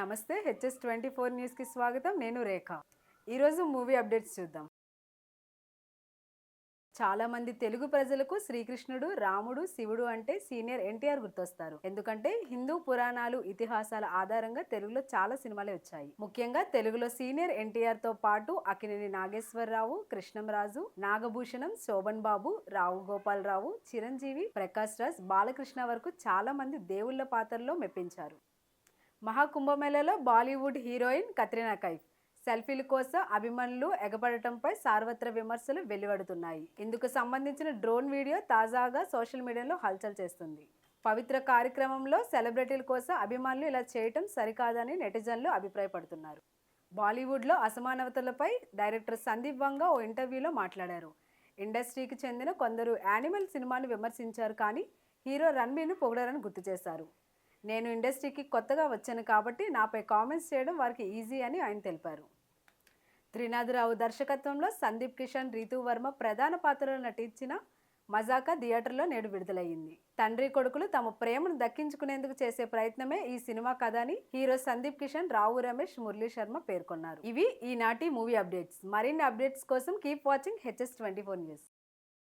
నమస్తే HS twenty four న్యూస్కి స్వాగతం. నేను రేఖ. ఈరోజు మూవీ అప్డేట్స్ చూద్దాం. చాలామంది తెలుగు ప్రజలకు శ్రీకృష్ణుడు రాముడు శివుడు అంటే సీనియర్ ఎన్టీఆర్ గుర్తొస్తారు. ఎందుకంటే హిందూ పురాణాలు ఇతిహాసాల ఆధారంగా తెలుగులో చాలా సినిమాలే వచ్చాయి. ముఖ్యంగా తెలుగులో సీనియర్ ఎన్టీఆర్తో పాటు అకినేని నాగేశ్వరరావు కృష్ణంరాజు నాగభూషణం శోభన్ బాబు రావు గోపాలరావు చిరంజీవి ప్రకాష్ రాజ్ బాలకృష్ణ వరకు చాలా మంది దేవుళ్ళ పాత్రలో మెప్పించారు. మహాకుంభమేళలో బాలీవుడ్ హీరోయిన్ కత్రినా కైఫ్. సెల్ఫీల కోసం అభిమానులు ఎగబడటంపై సార్వత్ర విమర్శలు వెలువడుతున్నాయి. ఇందుకు సంబంధించిన డ్రోన్ వీడియో తాజాగా సోషల్ మీడియాలో హల్చల్ చేస్తుంది. పవిత్ర కార్యక్రమంలో సెలబ్రిటీల కోసం అభిమానులు ఇలా చేయటం సరికాదని నెటిజన్లు అభిప్రాయపడుతున్నారు. బాలీవుడ్లో అసమానతలపై డైరెక్టర్ సందీప్ వంగ ఓ ఇంటర్వ్యూలో మాట్లాడారు. ఇండస్ట్రీకి చెందిన కొందరు యానిమల్ సినిమాను విమర్శించారు కానీ హీరో రణ్బీర్ను పొగడారని గుర్తు చేశారు. నేను ఇండస్ట్రీకి కొత్తగా వచ్చాను కాబట్టి నాపై కామెంట్స్ చేయడం వారికి ఈజీ అని ఆయన తెలిపారు. త్రినాథరావు దర్శకత్వంలో సందీప్ కిషన్ రీతు వర్మ ప్రధాన పాత్రలో నటించిన మజాకా థియేటర్లో నేడు విడుదలయ్యింది. తండ్రి కొడుకులు తమ ప్రేమను దక్కించుకునేందుకు చేసే ప్రయత్నమే ఈ సినిమా కథ అని హీరో సందీప్ కిషన్ రావు రమేష్ మురళీ శర్మ పేర్కొన్నారు. ఇవి ఈనాటి మూవీ అప్డేట్స్. మరిన్ని అప్డేట్స్ కోసం keep watching H S twenty four news.